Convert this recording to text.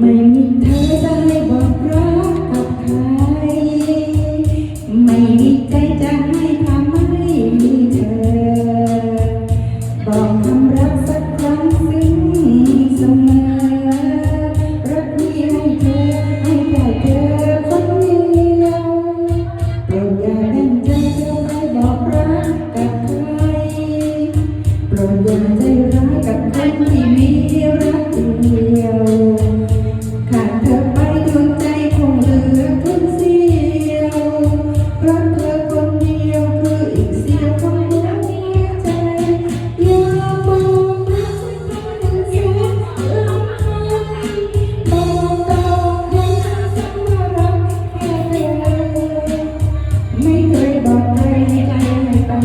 ไม่มีเธอ